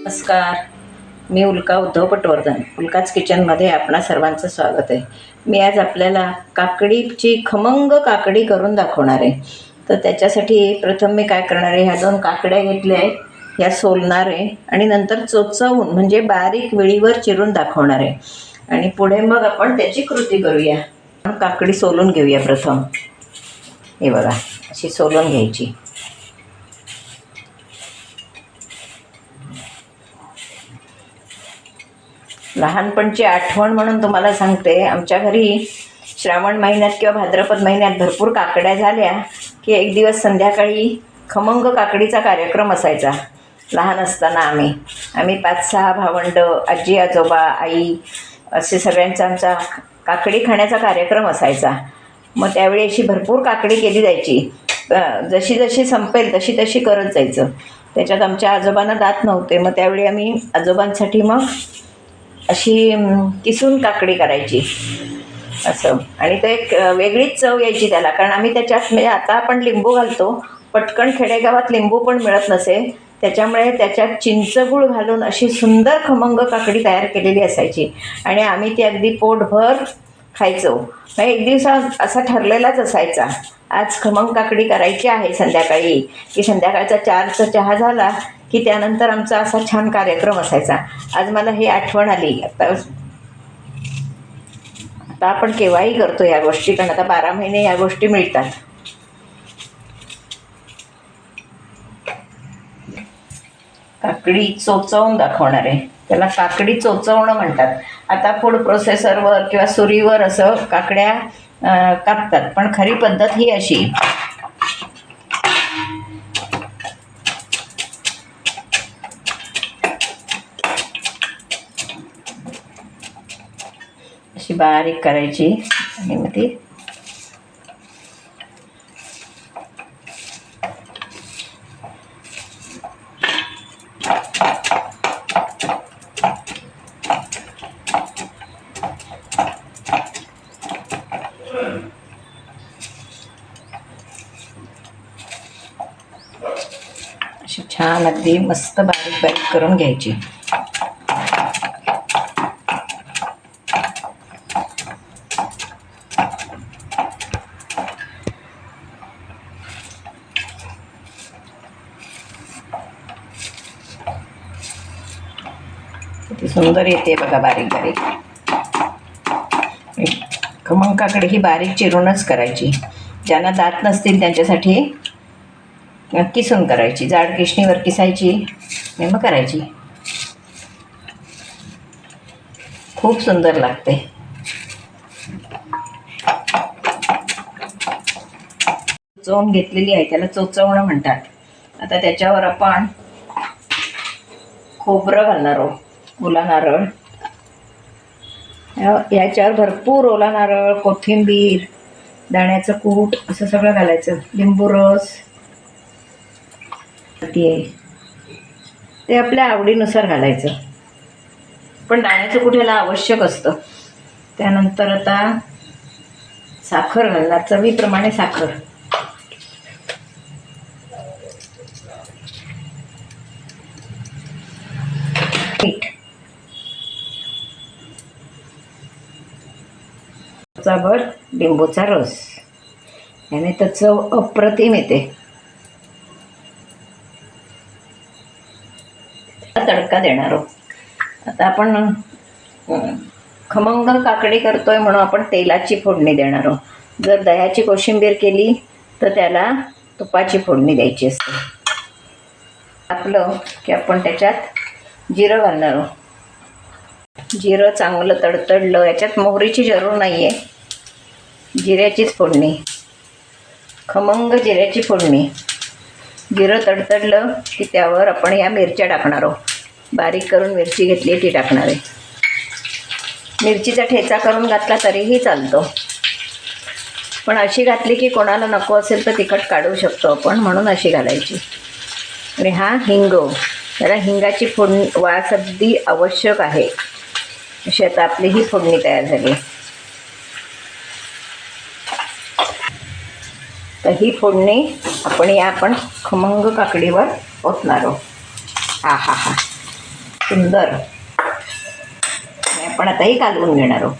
नमस्कार. मी उल्का उद्धव पटवर्धन. उल्काच किचनमध्ये आपणा सर्वांचं स्वागत आहे. मी आज आपल्याला काकडीची खमंग काकडी करून दाखवणार आहे. तर त्याच्यासाठी प्रथम मी काय करणार आहे ह्या दोन काकड्या घेतल्या आहेत ह्या सोलणार आहे आणि नंतर चोचवून म्हणजे बारीक वेळीवर चिरून दाखवणार आहे. आणि पुढे मग आपण त्याची कृती करूया. काकडी सोलून घेऊया प्रथम. हे बघा अशी सोलून घ्यायची. लहानपणची आठवण म्हणून तुम्हाला सांगते. आमच्या घरी श्रावण महिन्यात किंवा भाद्रपद महिन्यात भरपूर काकड्या झाल्या की एक दिवस संध्याकाळी खमंग काकडीचा कार्यक्रम असायचा. लहान असताना आम्ही. आम्ही पाच सहा भावंड आजी आजोबा आई असे सगळ्यांचा आमचा काकडी खाण्याचा कार्यक्रम असायचा. मग त्यावेळी अशी भरपूर काकडी केली जायची. जशी जशी संपेल तशी तशी करत जायचं. त्याच्यात आमच्या आजोबांना दात नव्हते. मग त्यावेळी आम्ही आजोबांसाठी मग अशी किसून काकडी करायची. असं. आणि ते एक वेगळीच चव यायची त्याला. कारण आम्ही त्याच्यात म्हणजे आता आपण लिंबू घालतो पटकन खेडेगावात लिंबू पण मिळत नसे. त्याच्यामुळे त्याच्यात चिंचगूळ घालून अशी सुंदर खमंग काकडी तयार केलेली असायची. आणि आम्ही ती अगदी पोटभर खायचो. मग एक दिवस असा ठरलेलाच असायचा. आज खमंग काकडी करायची आहे संध्याकाळी. की संध्याकाळचा चारचा चहा झाला की त्यानंतर आमचा असा छान कार्यक्रम असायचा. आज मला ही आठवण आली. आता आता आपण केव्हाही करतो या गोष्टी कारण आता बारा महिने या गोष्टी मिळतात. काकडी चोचवून दाखवणार आहे. त्याला काकडी चोचवणं म्हणतात. आता फूड प्रोसेसरवर किंवा सुरीवर असं काकड्या कापतात. पण खरी पद्धत ही अशी. अशी बारीक करायची अशी छान अगदी मस्त बारीक बारीक करून घ्यायची. किती सुंदर येते बघा बारीक बारीक. खमंकाकडे ही बारीक चिरूनच करायची. ज्यांना दात नसतील त्यांच्यासाठी किसून करायची. जाड किशणीवर किसायची आणि मग करायची. खूप सुंदर लागते. चोन घेतलेली आहे त्याला चोचवणं म्हणतात. आता त्याच्यावर आपण खोबरं घालणार आहोत. ओला नारळ. याच्यावर भरपूर ओला नारळ कोथिंबीर दाण्याचं कूट असं सगळं घालायचं. लिंबू रस. ते ते आपल्या आवडीनुसार घालायचं. पण दाण्याचं कूट ह्याला आवश्यक असतं. त्यानंतर आता साखर घालणार. चवीप्रमाणे साखर. भर लिंबूचा रस. याने तर चव अप्रतिम येते. तडका देणार आहोत. आता आपण खमंग काकडी करतोय म्हणून आपण तेलाची फोडणी देणार आहोत. जर दह्याची कोशिंबीर केली तर त्याला तुपाची फोडणी द्यायची असते. आपलं की आपण त्याच्यात जिरं घालणार आहोत. जिरं चांगलं तडतडलं याच्यात मोहरीची जरूर नाही आहे जिऱ्याचीच फोडणी. खमंग जिऱ्याची फोडणी. जिरं तडतडलं की त्यावर आपण या मिरच्या टाकणार आहोत. बारीक करून मिरची घेतली ती टाकणार आहे. मिरचीचा ठेचा करून घातला तरीही चालतो. पण अशी घातली की कोणाला नको असेल तर तिखट काढू शकतो आपण म्हणून अशी घालायची. आणि हा हिंग. त्याला हिंगाची फोडणी वास अगदी आवश्यक आहे. अशी आता आपली ही फोडणी तयार झाली. तर ही फोडणी आपण या आपण खमंग काकडीवर ओतणार आहोत. हा हा हा. सुंदर. आपण आताही कालवून घेणार आहोत.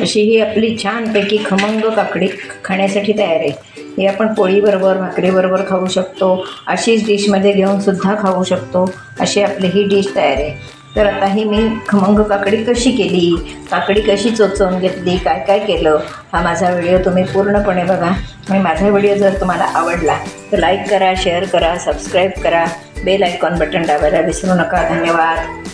अशी ही आपली छानपैकी खमंग काकडी खाण्यासाठी तयार आहे. ही आपण पोळीबरोबर भाकरीबरोबर खाऊ शकतो. अशीच डिशमध्ये घेऊन सुद्धा खाऊ शकतो. अशी आपली ही डिश तयार आहे. तर आता ही मी खमंग काकडी कशी केली? काकडी कशी चोचवून घेतली? काय काय केलं? हा माझा व्हिडिओ तुम्ही पूर्णपणे बघा. आणि माझा व्हिडिओ जर तुम्हाला आवडला तर लाईक करा शेअर करा सबस्क्राईब करा. बेल आयकॉन बटन दाबायला विसरू नका. धन्यवाद.